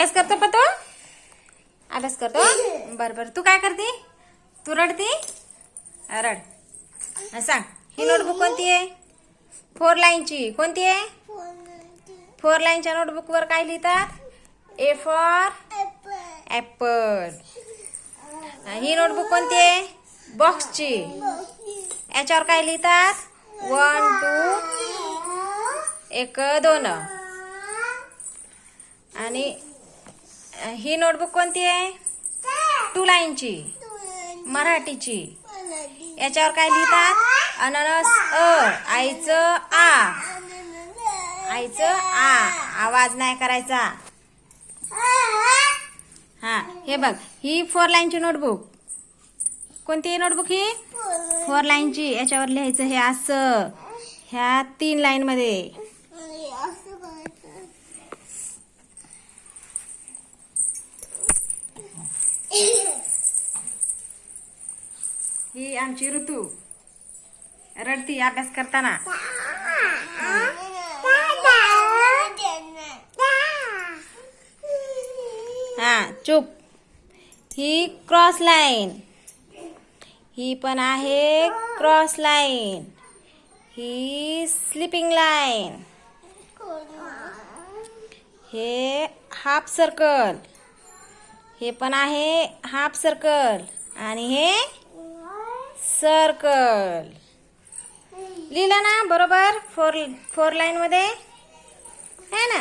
अभ्यास करतो पण तो? अभ्यास करतो? बरं बरं. तू काय करते? तू रडती? रड. सांग. ही नोटबुक कोणती आहे? फोर लाईनची कोणती आहे? फोर लाईनच्या नोटबुकवर काय लिहितात? ए फॉर ॲपल ही नोटबुक कोणती आहे? बॉक्सची याच्यावर काय लिहितात? वन टू एक दोन. आणि ही नोटबुक कोणती आहे? टू लाईनची मराठीची. याच्यावर काय लिहितात? अननस अ आईचं आ. आईचं आ. आवाज नाही करायचा. हा हे बघ ही फोर लाईनची नोटबुक. कोणती आहे नोटबुक ही? फोर लाईनची. याच्यावर लिहायचं हे असं. ह्या तीन लाईन ही आमची ऋतू. रडती अभ्यास करताना. हा चुप. ही क्रॉस लाईन. ही पण आहे क्रॉस लाईन. ही स्लिपिंग लाईन. हे हाफ सर्कल. हे पण आहे हाफ सर्कल. आणि हे सर्कल. लिहिलं ना? बरोबर? फोर फोर लाईनमध्ये आहे है ना?